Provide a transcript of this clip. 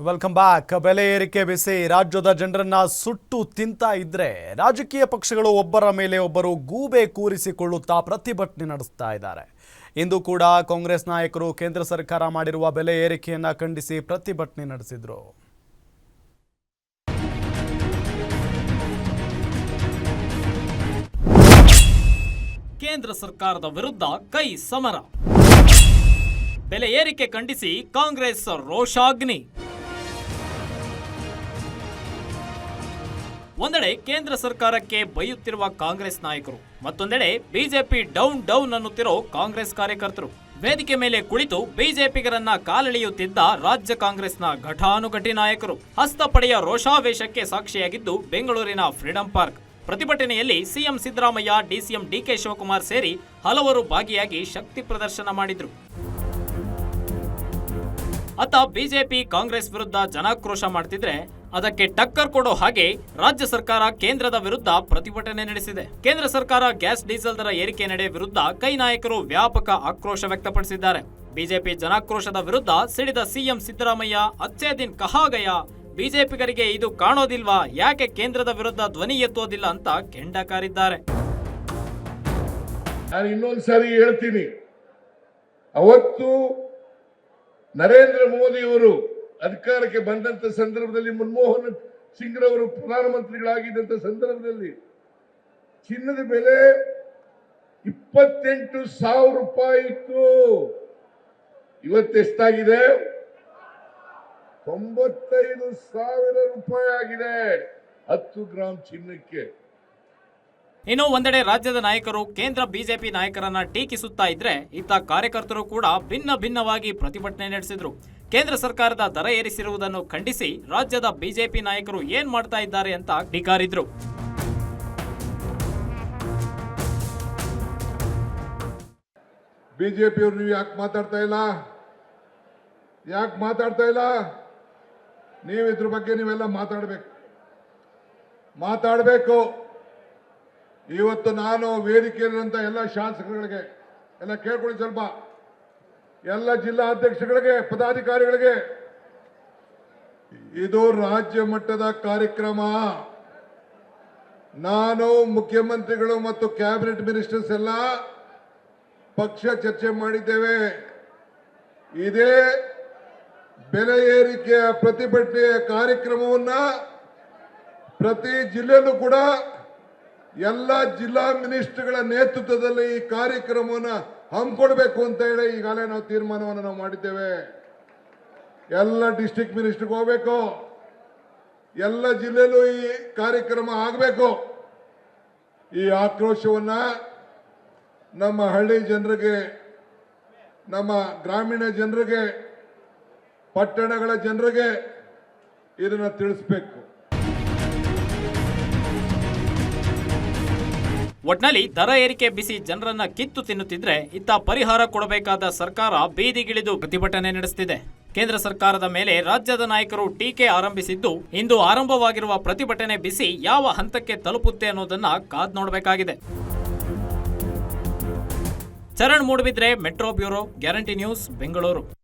Welcome back ಬೆಲೆ ಏರಿಕೆ ಬಿಸಿ. ರಾಜ್ಯದ ಜನರನ್ನ ಸುಟ್ಟು ತಿಂತ ಇದ್ರೆ ರಾಜಕೀಯ ಪಕ್ಷಗಳು ಒಬ್ಬರ ಮೇಲೆ ಒಬ್ಬರು ಗೂಬೆ ಕೂರಿಸಿಕೊಳ್ಳುತ್ತಾ ಪ್ರತಿಭಟನೆ ನಡೆಸ್ತಾ ಇದ್ದಾರೆ. ಇಂದು ಕೂಡ ಕಾಂಗ್ರೆಸ್ ನಾಯಕರು ಕೇಂದ್ರ ಸರ್ಕಾರ ಮಾಡಿರುವ ಬೆಲೆ ಏರಿಕೆಯನ್ನ ಖಂಡಿಸಿ ಪ್ರತಿಭಟನೆ ನಡೆಸಿದ್ರು. ಕೇಂದ್ರ ಸರ್ಕಾರದ ವಿರುದ್ಧ ಕೈ ಸಮರ. ಬೆಲೆ ಏರಿಕೆ ಖಂಡಿಸಿ ಕಾಂಗ್ರೆಸ್ ರೋಷಾಗ್ನಿ. ಒಂದೆಡೆ ಕೇಂದ್ರ ಸರ್ಕಾರಕ್ಕೆ ಬೈಯುತ್ತಿರುವ ಕಾಂಗ್ರೆಸ್ ನಾಯಕರು, ಮತ್ತೊಂದೆಡೆ ಬಿಜೆಪಿ ಡೌನ್ ಡೌನ್ ಅನ್ನುತ್ತಿರೋ ಕಾಂಗ್ರೆಸ್ ಕಾರ್ಯಕರ್ತರು. ವೇದಿಕೆ ಮೇಲೆ ಕುಳಿತು ಬಿಜೆಪಿಗರನ್ನ ಕಾಲೆಳೆಯುತ್ತಿದ್ದ ರಾಜ್ಯ ಕಾಂಗ್ರೆಸ್ನ ಘಟಾನುಘಟಿ ನಾಯಕರು. ಹಸ್ತಪಡೆಯ ರೋಷಾವೇಶಕ್ಕೆ ಸಾಕ್ಷಿಯಾಗಿದ್ದು ಬೆಂಗಳೂರಿನ ಫ್ರೀಡಂ ಪಾರ್ಕ್. ಪ್ರತಿಭಟನೆಯಲ್ಲಿ CM Siddaramaiah, DCM DK Shivakumar ಸೇರಿ ಹಲವರು ಭಾಗಿಯಾಗಿ ಶಕ್ತಿ ಪ್ರದರ್ಶನ ಮಾಡಿದ್ರು. ಅತ್ತ ಬಿಜೆಪಿ ಕಾಂಗ್ರೆಸ್ ವಿರುದ್ಧ ಜನಾಕ್ರೋಶ ಮಾಡ್ತಿದ್ರೆ ಅದಕ್ಕೆ ಟಕ್ಕರ್ ಕೊಡೋ ಹಾಗೆ ರಾಜ್ಯ ಸರ್ಕಾರ ಕೇಂದ್ರದ ವಿರುದ್ಧ ಪ್ರತಿಭಟನೆ ನಡೆಸಿದೆ. ಕೇಂದ್ರ ಸರ್ಕಾರ ಗ್ಯಾಸ್ ಡೀಸೆಲ್ ದರ ಏರಿಕೆ ನಡೆ ವಿರುದ್ಧ ಕೈ ನಾಯಕರು ವ್ಯಾಪಕ ಆಕ್ರೋಶ ವ್ಯಕ್ತಪಡಿಸಿದ್ದಾರೆ. ಬಿಜೆಪಿ ಜನಾಕ್ರೋಶದ ವಿರುದ್ಧ ಸಿಡಿದ ಸಿಎಂ ಸಿದ್ದರಾಮಯ್ಯ ಅಚ್ಚೇ ದಿನ್ ಕಹಾಗಯ ಬಿಜೆಪಿಗರಿಗೆ ಇದು ಕಾಣೋದಿಲ್ವಾ? ಯಾಕೆ ಕೇಂದ್ರದ ವಿರುದ್ಧ ಧ್ವನಿ ಎತ್ತೋದಿಲ್ಲ ಅಂತ ಕೆಂಡ ಕಾರಿದ್ದಾರೆ ನಾನು ಇನ್ನೊಂದು ಸಾರಿ ಹೇಳ್ತೀನಿ. ಅವತ್ತು ನರೇಂದ್ರ ಮೋದಿಯವರು ಅಧಿಕಾರಕ್ಕೆ ಬಂದಂತ ಸಂದರ್ಭದಲ್ಲಿ ಮನಮೋಹನ್ ಸಿಂಗ್ರವರು ಪ್ರಧಾನಮಂತ್ರಿಗಳಾಗಿದ್ದಂತ ಸಂದರ್ಭದಲ್ಲಿ ಚಿನ್ನದ ಬೆಲೆ ಇಪ್ಪತ್ತೆಂಟು ಸಾವಿರ ರೂಪಾಯಿ ಇತ್ತು. ಇವತ್ತೆಷ್ಟಾಗಿದೆ ತೊಂಬತ್ತೈದು ಸಾವಿರ ರೂಪಾಯಿ ಆಗಿದೆ. ಹತ್ತು ಗ್ರಾಂ ಚಿನ್ನಕ್ಕೆ. ಇನ್ನು ಒಂದೆಡೆ ರಾಜ್ಯದ ನಾಯಕರು, ಕೇಂದ್ರ ಬಿಜೆಪಿ ನಾಯಕರನ್ನ ಟೀಕಿಸುತ್ತಾ ಇದ್ರೆ ಇತ್ತ ಕಾರ್ಯಕರ್ತರು ಕೂಡ ಭಿನ್ನ ಭಿನ್ನವಾಗಿ ಪ್ರತಿಭಟನೆ ನಡೆಸಿದ್ರು. ಕೇಂದ್ರ ಸರ್ಕಾರದ ದರ ಏರಿಸಿರುವುದನ್ನು ಖಂಡಿಸಿ ರಾಜ್ಯದ ಬಿಜೆಪಿ ನಾಯಕರು ಏನ್ ಮಾಡ್ತಾ ಇದ್ದಾರೆ ಅಂತ ಟೀಕಾರಿದ್ರು ಬಿಜೆಪಿಯವರು ನೀವು ಯಾಕೆ ಮಾತಾಡ್ತಾ ಇಲ್ಲ? ಯಾಕೆ ಮಾತಾಡ್ತಾ ಇಲ್ಲ? ನೀವು ಇದ್ರ ಬಗ್ಗೆ ನೀವೆಲ್ಲ ಮಾತಾಡಬೇಕು. ಮಾತಾಡಬೇಕು. ಇವತ್ತು ನಾನು ವೇದಿಕೆಯಲ್ಲಿರುವಂಥ ಎಲ್ಲ ಶಾಸಕರುಗಳಿಗೆ ಎಲ್ಲ ಕೇಳ್ಕೊಳ್ಳಿ ಸ್ವಲ್ಪ. ಎಲ್ಲ ಜಿಲ್ಲಾ ಅಧ್ಯಕ್ಷಗಳಿಗೆ ಪದಾಧಿಕಾರಿಗಳಿಗೆ. ಇದು ರಾಜ್ಯ ಮಟ್ಟದ ಕಾರ್ಯಕ್ರಮ. ನಾನು, ಮುಖ್ಯಮಂತ್ರಿಗಳು ಮತ್ತು ಕ್ಯಾಬಿನೆಟ್ ಮಿನಿಸ್ಟರ್ಸ್ ಎಲ್ಲ ಪಕ್ಷ ಚರ್ಚೆ ಮಾಡಿದ್ದೇವೆ. ಇದೇ ಬೆಲೆ ಏರಿಕೆಯ ಪ್ರತಿಭಟನೆಯ ಕಾರ್ಯಕ್ರಮವನ್ನ ಪ್ರತಿ ಜಿಲ್ಲೆಯಲ್ಲೂ ಕೂಡ ಎಲ್ಲ ಜಿಲ್ಲಾ ಮಿನಿಸ್ಟರ್ಗಳ ನೇತೃತ್ವದಲ್ಲಿ ಈ ಕಾರ್ಯಕ್ರಮವನ್ನು ಹಮ್ಮಿಕೊಡ್ಬೇಕು ಅಂತ ಹೇಳಿ ಈಗಾಗಲೇ ನಾವು ತೀರ್ಮಾನವನ್ನು ನಾವು ಮಾಡಿದ್ದೇವೆ. ಎಲ್ಲ ಡಿಸ್ಟಿಕ್ ಮಿನಿಸ್ಟರ್ಗೆ ಹೋಗ್ಬೇಕು. ಎಲ್ಲ ಜಿಲ್ಲೆಯಲ್ಲೂ ಈ ಕಾರ್ಯಕ್ರಮ ಆಗಬೇಕು. ಈ ಆಕ್ರೋಶವನ್ನ ನಮ್ಮ ಹಳ್ಳಿ ಜನರಿಗೆ, ನಮ್ಮ ಗ್ರಾಮೀಣ ಜನರಿಗೆ, ಪಟ್ಟಣಗಳ ಜನರಿಗೆ ಇದನ್ನು ತಿಳಿಸ್ಬೇಕು. ಒಟ್ನಲ್ಲಿ ದರ ಏರಿಕೆ ಬಿಸಿ ಜನರನ್ನ ಕಿತ್ತು ತಿನ್ನುತ್ತಿದ್ರೆ ಇತ್ತ ಪರಿಹಾರ ಕೊಡಬೇಕಾದ ಸರ್ಕಾರ ಬೀದಿಗಿಳಿದು ಪ್ರತಿಭಟನೆ ನಡೆಸುತ್ತಿದೆ ಕೇಂದ್ರ ಸರ್ಕಾರದ ಮೇಲೆ ರಾಜ್ಯದ ನಾಯಕರು ಟೀಕೆ ಆರಂಭಿಸಿದ್ದು, ಇಂದು ಆರಂಭವಾಗಿರುವ ಪ್ರತಿಭಟನೆ ಬಿಸಿ ಯಾವ ಹಂತಕ್ಕೆ ತಲುಪುತ್ತೆ ಅನ್ನೋದನ್ನ ಕಾದ್ ನೋಡಬೇಕಾಗಿದೆ. Charan Moodbidri metro bureau, guarantee news, Bengaluru.